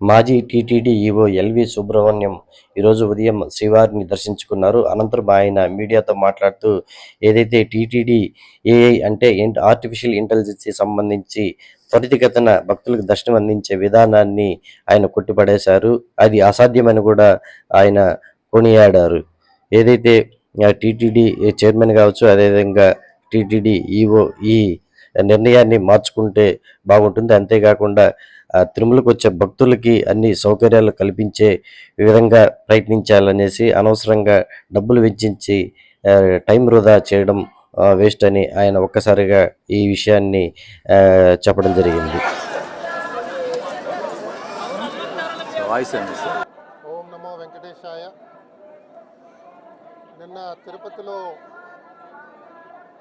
మాజీ TTD EO LV Subrahmanyam ఈరోజు ఉదయం శ్రీవారిని దర్శించుకున్నారు. అనంతరం ఆయన మీడియాతో మాట్లాడుతూ ఏదైతే టీటీడీ ఏఐ అంటే ఆర్టిఫిషియల్ ఇంటెలిజెన్స్కి సంబంధించి త్వరితగతన భక్తులకు దర్శనం అందించే విధానాన్ని ఆయన కొట్టిపడేశారు. అది అసాధ్యమని కూడా ఆయన కొనియాడారు. ఏదైతే టీటీడీ చైర్మన్ కావచ్చు అదేవిధంగా టీటీడీ ఈవో ఈ నిర్ణయాన్ని మార్చుకుంటే బాగుంటుంది. అంతేకాకుండా తిరుమలకు వచ్చే భక్తులకి అన్ని సౌకర్యాలు కల్పించే విధంగా ప్రయత్నించాలనేసి అనవసరంగా డబ్బులు వెచ్చించి టైం వృధా చేయడం వేస్ట్ అని ఆయన ఒక్కసారిగా ఈ విషయాన్ని చెప్పడం జరిగింది. వాయిస్ అండి సార్. ఓం నమో వెంకటేశాయ. నిన్న తిరుపతిలో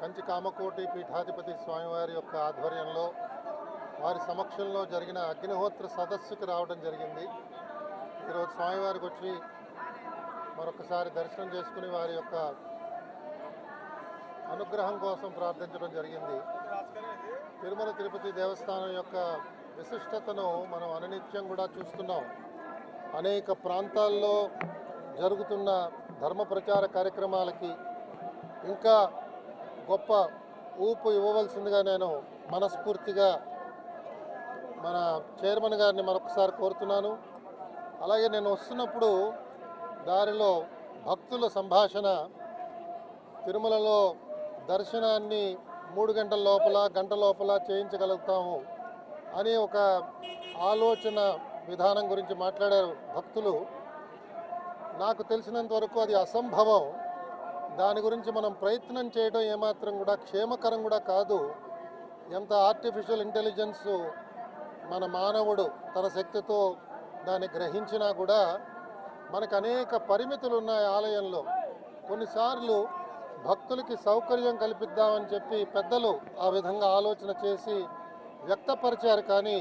కంచి కామకోటి పీఠాధిపతి స్వామివారి యొక్క ఆధ్వర్యంలో వారి సమక్షంలో జరిగిన అగ్నిహోత్ర సదస్సుకి రావడం జరిగింది. ఈరోజు స్వామివారికి వచ్చి మరొకసారి దర్శనం చేసుకుని వారి యొక్క అనుగ్రహం కోసం ప్రార్థించడం జరిగింది. తిరుమల తిరుపతి దేవస్థానం యొక్క విశిష్టతను మనం అనునిత్యం కూడా చూస్తున్నాం. అనేక ప్రాంతాల్లో జరుగుతున్న ధర్మ ప్రచార కార్యక్రమాలకి ఇంకా గొప్ప ఊపు ఇవ్వవలసిందిగా నేను మనస్ఫూర్తిగా మన చైర్మన్ గారిని మరొకసారి కోరుతున్నాను. అలాగే నేను వస్తున్నప్పుడు దారిలో భక్తుల సంభాషణ తిరుమలలో దర్శనాన్ని మూడు గంటల లోపల గంట లోపల చేయించగలుగుతాము అని ఒక ఆలోచన విధానం గురించి మాట్లాడారు భక్తులు. నాకు తెలిసినంత వరకు అది అసంభవం. దాని గురించి మనం ప్రయత్నం చేయడం ఏమాత్రం కూడా క్షేమకరం కూడా కాదు. ఎంత ఆర్టిఫిషియల్ ఇంటెలిజెన్సు మన మానవుడు తన శక్తితో దాన్ని గ్రహించినా కూడా మనకు అనేక పరిమితులు ఉన్నాయి ఆలయంలో. కొన్నిసార్లు భక్తులకి సౌకర్యం కల్పిద్దామని చెప్పి పెద్దలు ఆ విధంగా ఆలోచన చేసి వ్యక్తపరిచారు. కానీ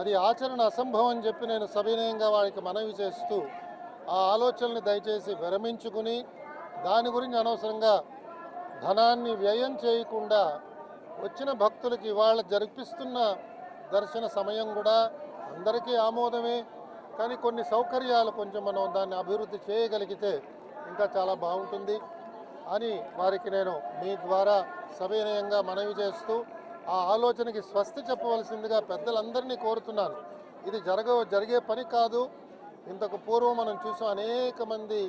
అది ఆచరణ అసంభవం అని చెప్పి నేను సవినయంగా వారికి మనవి చేస్తూ ఆ ఆలోచనని దయచేసి విరమించుకుని దాని గురించి అనవసరంగా ధనాన్ని వ్యయం చేయకుండా వచ్చిన భక్తులకి ఇవాళ జరిపిస్తున్న దర్శన సమయం కూడా అందరికీ ఆమోదమే. కానీ కొన్ని సౌకర్యాలు కొంచెం మనం దాన్ని అభివృద్ధి చేయగలిగితే ఇంకా చాలా బాగుంటుంది. అని వారికి నేను మీ ద్వారా సవినయంగా మనవి చేస్తూ ఆ ఆలోచనకి స్వస్తి చెప్పవలసిందిగా పెద్దలందరినీ కోరుతున్నాను. ఇది జరగ జరిగే పని కాదు. ఇంతకు పూర్వం మనం చూసాం అనేక మంది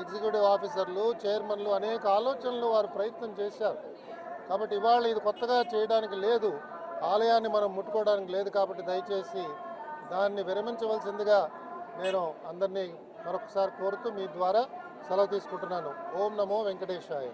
ఎగ్జిక్యూటివ్ ఆఫీసర్లు చైర్మన్లు అనేక ఆలోచనలు వారు ప్రయత్నం చేశారు. కాబట్టి ఇవాళ ఇది కొత్తగా చేయడానికి లేదు. ఆలయాన్ని మనం ముట్టుకోవడానికి లేదు కాబట్టి దయచేసి దాన్ని విరమించవలసిందిగా నేను అందరినీ మరొకసారి కోరుతూ మీ ద్వారా సెలవు తీసుకుంటున్నాను. ఓం నమో వెంకటేశాయ.